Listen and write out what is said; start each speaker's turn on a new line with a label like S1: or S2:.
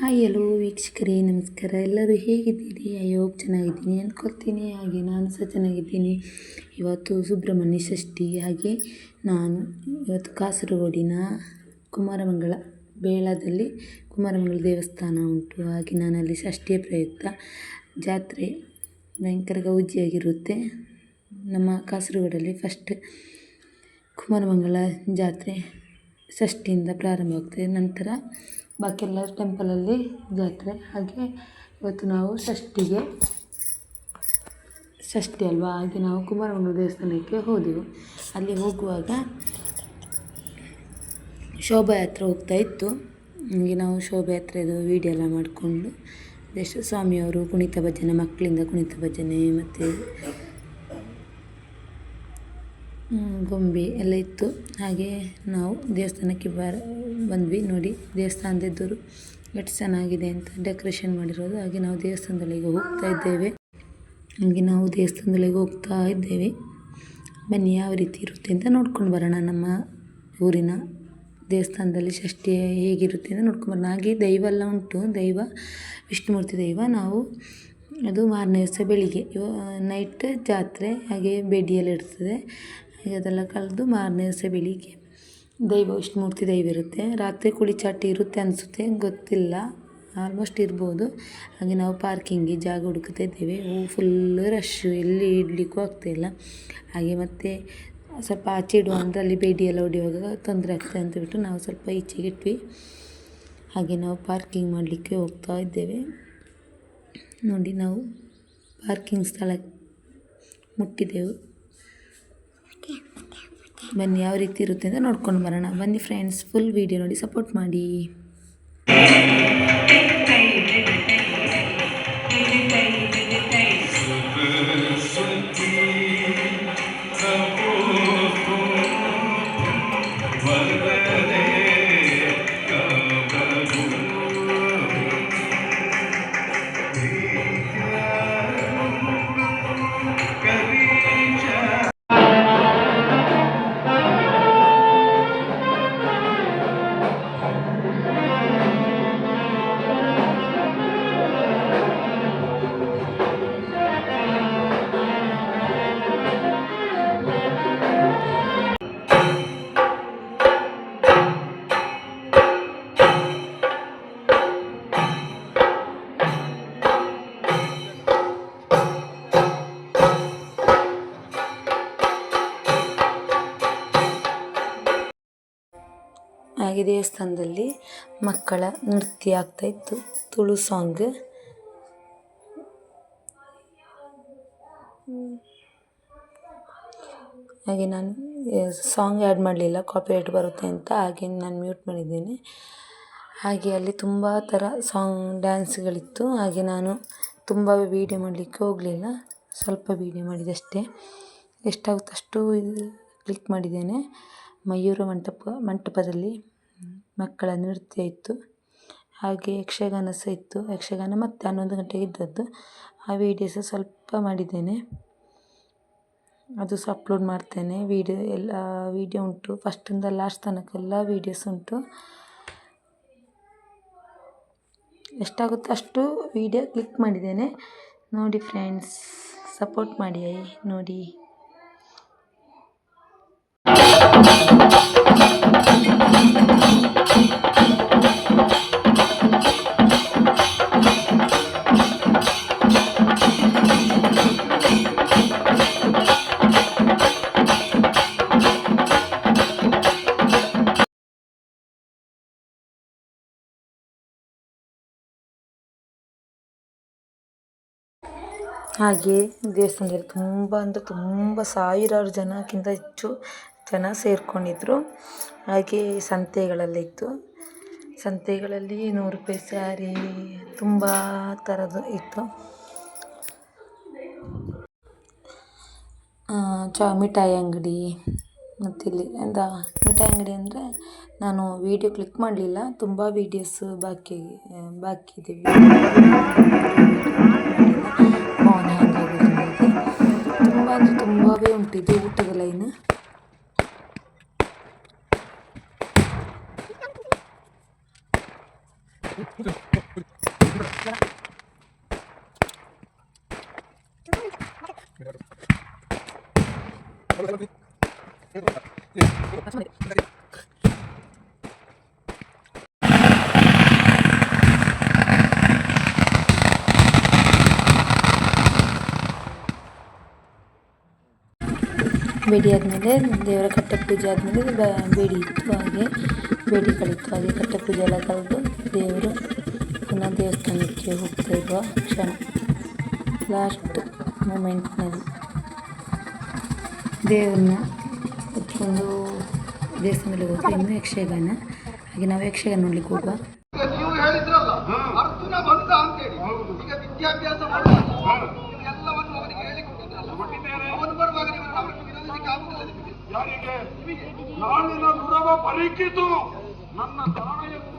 S1: Hi, hello ವೀಕ್ಷಕರೇ, ನಮಸ್ಕಾರ. ಎಲ್ಲರೂ ಹೇಗಿದ್ದೀರಿ? ಅಯ್ಯೋ, ಚೆನ್ನಾಗಿದ್ದೀನಿ. ಅಂದ್ಕೊಳ್ತೀನಿ. ಹಾಗೆ ನಾನು ಸಹ ಚೆನ್ನಾಗಿದ್ದೀನಿ. ಇವತ್ತು ಸುಬ್ರಹ್ಮಣ್ಯ ಷಷ್ಠಿ. ಹಾಗೆ ನಾನು ಇವತ್ತು ಕಾಸರಗೋಡಿನ ಕುಮಾರಮಂಗಳ ಬೇಳದಲ್ಲಿ ಕುಮಾರಮಂಗಳ ದೇವಸ್ಥಾನ ಉಂಟು. ಹಾಗೆ ಅಲ್ಲಿ ಷಷ್ಠಿಯ ಪ್ರಯುಕ್ತ ಜಾತ್ರೆ ಭಯಂಕರ ಗೌಜಿಯಾಗಿರುತ್ತೆ. ನಮ್ಮ ಕಾಸರಗೋಡಲ್ಲಿ ಫಸ್ಟ್ ಕುಮಾರಮಂಗಳ ಜಾತ್ರೆ ಷಷ್ಠಿಯಿಂದ ಪ್ರಾರಂಭವಾಗ್ತದೆ. ನಂತರ ಬಾಕಿ ಎಲ್ಲ ಟೆಂಪಲಲ್ಲಿ ಜಾತ್ರೆ ಹಾಗೆ ಇವತ್ತು ನಾವು ಷಷ್ಠಿಗೆ, ಷಷ್ಠಿ ಅಲ್ವಾ? ಹಾಗೆ ನಾವು ಕುಮಾರಮಂಗಲ ದೇವಸ್ಥಾನಕ್ಕೆ ಹೋದೆವು. ಅಲ್ಲಿ ಹೋಗುವಾಗ ಶೋಭಾಯಾತ್ರೆ ಹೋಗ್ತಾ ಇತ್ತು. ಹಾಗೆ ನಾವು ಶೋಭಾಯಾತ್ರೆದು ವೀಡಿಯೋ ಎಲ್ಲ ಮಾಡಿಕೊಂಡು ಜಸ್ಟ್ ಸ್ವಾಮಿಯವರು ಕುಣಿತ ಭಜನೆ, ಮಕ್ಕಳಿಂದ ಕುಣಿತ ಭಜನೆ, ಮತ್ತು ಗೊಂಬೆ ಎಲ್ಲ ಇತ್ತು. ಹಾಗೆ ನಾವು ದೇವಸ್ಥಾನಕ್ಕೆ ಬರ, ಬಂದ್ವಿ ನೋಡಿ. ದೇವಸ್ಥಾನದಿದ್ದರು ಎಷ್ಟು ಚೆನ್ನಾಗಿದೆ ಅಂತ ಡೆಕೋರೇಷನ್ ಮಾಡಿರೋದು. ಹಾಗೆ ನಾವು ದೇವಸ್ಥಾನದೊಳಗೆ ಹೋಗ್ತಾ ಇದ್ದೇವೆ. ಹಾಗೆ ನಾವು ದೇವಸ್ಥಾನದೊಳಗೆ ಹೋಗ್ತಾ ಇದ್ದೇವೆ. ಬನ್ನಿ ಯಾವ ರೀತಿ ಇರುತ್ತೆ ಅಂತ ನೋಡ್ಕೊಂಡು ಬರೋಣ. ನಮ್ಮ ಊರಿನ ದೇವಸ್ಥಾನದಲ್ಲಿ ಷಷ್ಠಿ ಹೇಗಿರುತ್ತೆ ಅಂತ ನೋಡ್ಕೊಂಡು ಬರೋಣ. ಹಾಗೆ ದೈವ ಎಲ್ಲ ಉಂಟು. ದೈವ, ವಿಷ್ಣುಮೂರ್ತಿ ದೈವ, ನಾವು ಅದು ಮಾರನೇ ದಿವಸ ಬೆಳಿಗ್ಗೆ. ನೈಟ್ ಜಾತ್ರೆ ಹಾಗೆ ಬೆಡಿಯಲ್ಲಿ ಇರ್ತದೆ. ಹಾಗೆ ಅದೆಲ್ಲ ಕಳೆದು ಮಾರನೇ ದಿವಸ ಬೆಳಿಗ್ಗೆ ದೈವ ವಿಷ್ಣುಮೂರ್ತಿ ದೈವ ಇರುತ್ತೆ. ರಾತ್ರಿ ಕುಳಿ ಚಾಟಿ ಇರುತ್ತೆ ಅನಿಸುತ್ತೆ, ಗೊತ್ತಿಲ್ಲ. ಆಲ್ಮೋಸ್ಟ್ ಇರ್ಬೋದು. ಹಾಗೆ ನಾವು ಪಾರ್ಕಿಂಗಿಗೆ ಜಾಗ ಹುಡುಕ್ತಾ ಇದ್ದೇವೆ. ಫುಲ್ ರಶ್ಶು ಎಲ್ಲಿ ಇಡಲಿಕ್ಕೂ ಆಗ್ತಾಯಿಲ್ಲ ಹಾಗೆ ಮತ್ತು ಸ್ವಲ್ಪ ಆಚೆ ಇಡುವ ಅಂದರೆ ಅಲ್ಲಿ ಬೇಡಿ ಎಲ್ಲ ಹೊಡೆಯುವಾಗ ತೊಂದರೆ ಆಗ್ತದೆ ಅಂತ ಬಿಟ್ಟು ನಾವು ಸ್ವಲ್ಪ ಈಚೆಗೆ ಇಟ್ವಿ. ಹಾಗೆ ನಾವು ಪಾರ್ಕಿಂಗ್ ಮಾಡಲಿಕ್ಕೆ ಹೋಗ್ತಾ ಇದ್ದೇವೆ. ನೋಡಿ ನಾವು ಪಾರ್ಕಿಂಗ್ ಸ್ಥಳ ಮುಟ್ಟಿದೆವು. ಬನ್ನಿ ಯಾವ ರೀತಿ ಇರುತ್ತೆ ಅಂತ ನೋಡ್ಕೊಂಡು ಬರೋಣ. ಬನ್ನಿ ಫ್ರೆಂಡ್ಸ್ ಫುಲ್ ವೀಡಿಯೋ ನೋಡಿ ಸಪೋರ್ಟ್ ಮಾಡಿ. ಹಾಗೆ ದೇವಸ್ಥಾನದಲ್ಲಿ ಮಕ್ಕಳ ನೃತ್ಯ ಆಗ್ತಾ ಇತ್ತು. ತುಳು ಸಾಂಗ್. ಹಾಗೆ ನಾನು ಸಾಂಗ್ ಆ್ಯಡ್ ಮಾಡಲಿಲ್ಲ, ಕಾಪಿರೈಟ್ ಬರುತ್ತೆ ಅಂತ, ಹಾಗೆ ನಾನು ಮ್ಯೂಟ್ ಮಾಡಿದ್ದೇನೆ. ಹಾಗೆ ಅಲ್ಲಿ ತುಂಬ ಥರ ಸಾಂಗ್, ಡ್ಯಾನ್ಸ್ಗಳಿತ್ತು. ಹಾಗೆ ನಾನು ತುಂಬ ವೀಡಿಯೋ ಮಾಡಲಿಕ್ಕೆ ಹೋಗಲಿಲ್ಲ. ಸ್ವಲ್ಪ ವೀಡಿಯೋ ಮಾಡಿದಷ್ಟೇ. ಎಷ್ಟಾಗುತ್ತೆ ಅಷ್ಟು ಕ್ಲಿಕ್ ಮಾಡಿದ್ದೇನೆ. ಮಯೂರ ಮಂಟಪ, ಮಂಟಪದಲ್ಲಿ ಮಕ್ಕಳ ನೃತ್ಯ ಇತ್ತು. ಹಾಗೆ ಯಕ್ಷಗಾನ ಸಹ ಇತ್ತು. ಯಕ್ಷಗಾನ ಮತ್ತು ಹನ್ನೊಂದು ಗಂಟೆಗೆ ಇದ್ದದ್ದು ಆ ವೀಡಿಯೋ ಸಹ ಸ್ವಲ್ಪ ಮಾಡಿದ್ದೇನೆ. ಅದು ಸಹ ಅಪ್ಲೋಡ್ ಮಾಡ್ತೇನೆ. ವೀಡಿಯೋ ಎಲ್ಲ ವೀಡಿಯೋ ಉಂಟು. ಫಸ್ಟಿಂದ ಲಾಸ್ಟ್ ತನಕ ಎಲ್ಲ ವೀಡಿಯೋಸ್ ಉಂಟು. ಎಷ್ಟಾಗುತ್ತೋ ಅಷ್ಟು ವೀಡಿಯೋ ಕ್ಲಿಕ್ ಮಾಡಿದ್ದೇನೆ. ನೋಡಿ ಫ್ರೆಂಡ್ಸ್ ಸಪೋರ್ಟ್ ಮಾಡಿ, ನೋಡಿ. ಹಾಗೆ ದೇವಸ್ಥಾನದಲ್ಲಿ ತುಂಬ ಅಂದರೆ ತುಂಬ ಸಾವಿರಾರು ಜನಕ್ಕಿಂತ ಹೆಚ್ಚು ಜನ ಸೇರಿಕೊಂಡಿದ್ರು. ಹಾಗೆ ಸಂತೆಗಳಲ್ಲಿತ್ತು ಸಂತೆಗಳಲ್ಲಿ ನೂರು ರೂಪಾಯಿ ಸ್ಯಾರಿ, ತುಂಬ ಥರದ್ದು ಇತ್ತು. ಚ, ಮಿಠಾಯಿ ಅಂಗಡಿ, ಮತ್ತಿಲ್ಲಿ ಎಂತ, ಮಿಠಾಯಿ ಅಂಗಡಿ ಅಂದರೆ ನಾನು ವೀಡಿಯೋ ಕ್ಲಿಕ್ ಮಾಡಲಿಲ್ಲ. ತುಂಬ ವೀಡಿಯೋಸ್ ಬಾಕಿ ಬಾಕಿ ಇದೆ ತುಂಬ ಅಂದರೆ ತುಂಬವೇ ಉಂಟು ಇದು ಊಟದ ಲೈನ್ ಬೇಡಿ ಆದಮೇಲೆ ದೇವರ ಕಟ್ಟೆ ಪೂಜೆ ಆದಮೇಲೆ ಬೇಡಿ ಇತ್ತು ಹಾಗೆ. ಬೇಡಿ ಕಳಿತು ಹಾಗೆ ಕಟ್ಟೆ ಪೂಜೆ ಎಲ್ಲ ಕಳೆದು ದೇವರು ಪುನಃ ದೇವಸ್ಥಾನಕ್ಕೆ ಹೋಗ್ತಾ ಇರುವ ಕ್ಷಣ. ಲಾಸ್ಟ್ ಮೂಮೆಂಟ್ನಲ್ಲಿ ದೇವ್ರನ್ನ ಹೊತ್ಕೊಂಡು ದೇವಸ್ಥಾನದಲ್ಲಿ ಹೋಗಿ ಇನ್ನೂ ಯಕ್ಷಗಾನ. ಹಾಗೆ ನಾವು ಯಕ್ಷಗಾನ ನೋಡ್ಲಿಕ್ಕೆ ಹೋಗುವ.
S2: ನೀವು ಹೇಳಿದ್ರಲ್ಲ ಅರ್ಜುನ ಬಂದ ಅಂತೇಳಿ. ಈಗ ವಿದ್ಯಾಭ್ಯಾಸ ಮಾಡುವಾಗ ನೀವು ಎಲ್ಲವನ್ನು ಅವನಿಗೆ ಹೇಳಿಕೊಟ್ಟಿದ್ರಲ್ಲ. ಅವನು ಬರುವಾಗ
S3: ಯಾರಿಗೆ? ನಾಳಿನ ಗುರವ ಪರೀಕ್ಷಿತು. ನನ್ನ ಪ್ರಾಣಯನ್ನು